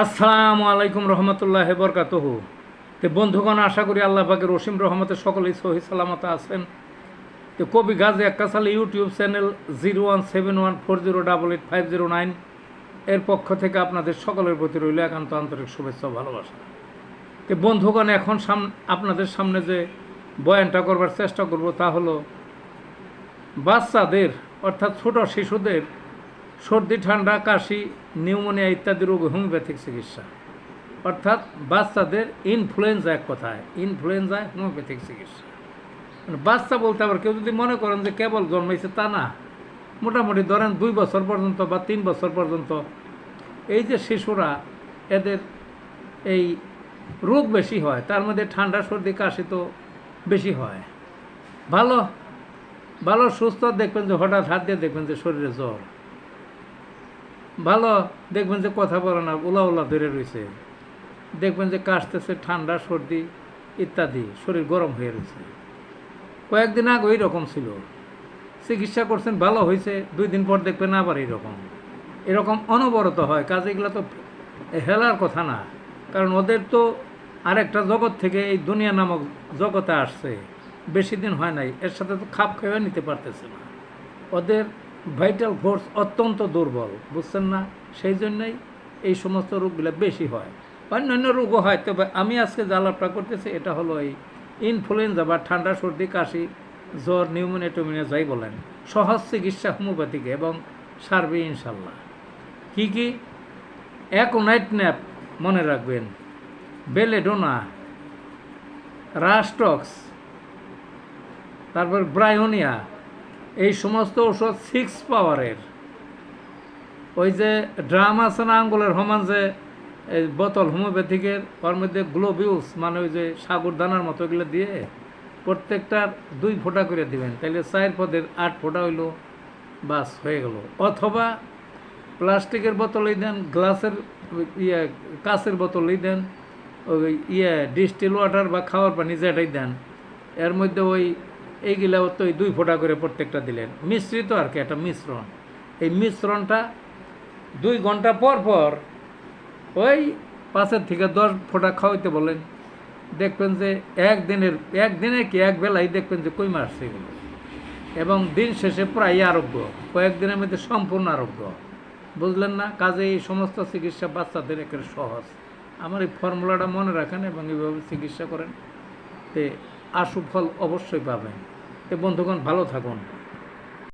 আসসালামু আলাইকুম রহমতুল্লাহ বরকাতহ। তো বন্ধুগণ, আশা করি আল্লাহ পাকের রসিম রহমতে সকলেই সহি সালামত আছেন। তো কবি Gazi Akkasal YouTube channel zero one seven one four zero double eight five zero nine এর পক্ষ থেকে আপনাদের সকলের প্রতি রইল একান্ত আন্তরিক শুভেচ্ছা ভালোবাসা। তো বন্ধুগণ, এখন সাম, আপনাদের সামনে যে বয়ানটা করবার চেষ্টা করব তা হলো, বাচ্চাদের, অর্থাৎ ছোট শিশুদের সর্দি, ঠান্ডা, কাশি, নিউমোনিয়া ইত্যাদি রোগ হোমিওপ্যাথিক চিকিৎসা। অর্থাৎ বাচ্চাদের ইনফ্লুয়েঞ্জা এক কথায়, ইনফ্লুয়েঞ্জা হোমিওপ্যাথিক চিকিৎসা। মানে বাচ্চা বলতে আবার কেউ যদি মনে করেন যে কেবল জন্মাইছে তা না, মোটামুটি ধরেন দুই বছর পর্যন্ত বা তিন বছর পর্যন্ত এই যে শিশুরা, এদের এই রোগ বেশি হয়, তার মধ্যে ঠান্ডা, সর্দি, কাশি তো বেশি হয়। ভালো ভালো, সুস্থ, দেখবেন যে হঠাৎ হাত দিয়ে দেখবেন যে শরীরে জ্বর। ভালো, দেখবেন যে কথা বলে না, উলা উলা ধরে রয়েছে। দেখবেন যে কাশতেছে ঠান্ডা, সর্দি ইত্যাদি, শরীর গরম হয়ে রয়েছে। কয়েকদিন আগে ওই রকম ছিল। চিকিৎসা করছেন, ভালো হয়েছে, দুই দিন পর দেখবেন আবার এইরকম এরকম অনবরত হয়, কাজে এগুলো তো হেলার কথা না। কারণ ওদের তো আরেকটা জগৎ থেকে এই দুনিয়া নামক জগতে আসছে। বেশি দিন হয় নাই, এর সাথে তো খাপ খেয়ে নিতে পারতেছে না। ওদের ভাইটাল ফোর্স অত্যন্ত দুর্বল, বুঝছেন না? সেই জন্যই এই সমস্ত রোগগুলো বেশি হয়। অন্যান্য রোগও হয়, তবে আমি আজকে যে আলাপটা করতেছি, এটা হলো এই ইনফ্লুয়েঞ্জা বা ঠান্ডা, সর্দি, কাশি, জ্বর নিউমোনিয়া টোমিনিয়া, যাই বলেন, সহজ চিকিৎসা হোমিওপ্যাথিকে এবং সারবে ইনশাল্লাহ কি কি? নাইট ন্যাপ মনে রাখবেন। বেলেডোনা রাস্টক্স তারপর ব্রায়োনিয়া এই সমস্ত ওষুধ সিক্স পাওয়ারের ওই যে ড্রাম আছে না, আঙ্গুলের সমান যে, এই বোতল হোমিওপ্যাথিকের, ওর মধ্যে গ্লোবিউস মানে ওই যে সাগর দানার মতো এগুলো দিয়ে প্রত্যেকটার দুই ফোঁটা করে দিবেন। তাহলে চার পদের আট ফোঁটা হইল, বাস হয়ে গেল। অথবা প্লাস্টিকের বোতলেই দেন, গ্লাসের ইয়ে কাঁচের বোতলেই দেন, ওই ইয়ে ডিস্টিল ওয়াটার বা খাওয়ার পানি যেটাই দেন, এর মধ্যে ওই এইগুলা তো দুই ফোঁটা করে প্রত্যেকটা দিলেন। মিশ্রিত আর কি, একটা মিশ্রণ। এই মিশ্রণটা দুই ঘণ্টা পর পর ওই পাঁচের থেকে দশ ফোঁটা খাওয়াইতে বলেন। দেখবেন যে একদিনের একদিনে কি এক বেলায় দেখবেন যে কই মাস এগুলো। এবং দিন শেষে প্রায় আরোগ্য কয়েকদিনের মধ্যে সম্পূর্ণ আরোগ্য। বুঝলেন না? কাজে এই সমস্ত চিকিৎসা বাচ্চাদের একেবারে সহজ। আমার এই ফর্মুলাটা মনে রাখেন এবং এইভাবে চিকিৎসা করেন, তে আশু ফল অবশ্যই পাবেন। তে বন্ধুগণ ভালো থাকুন।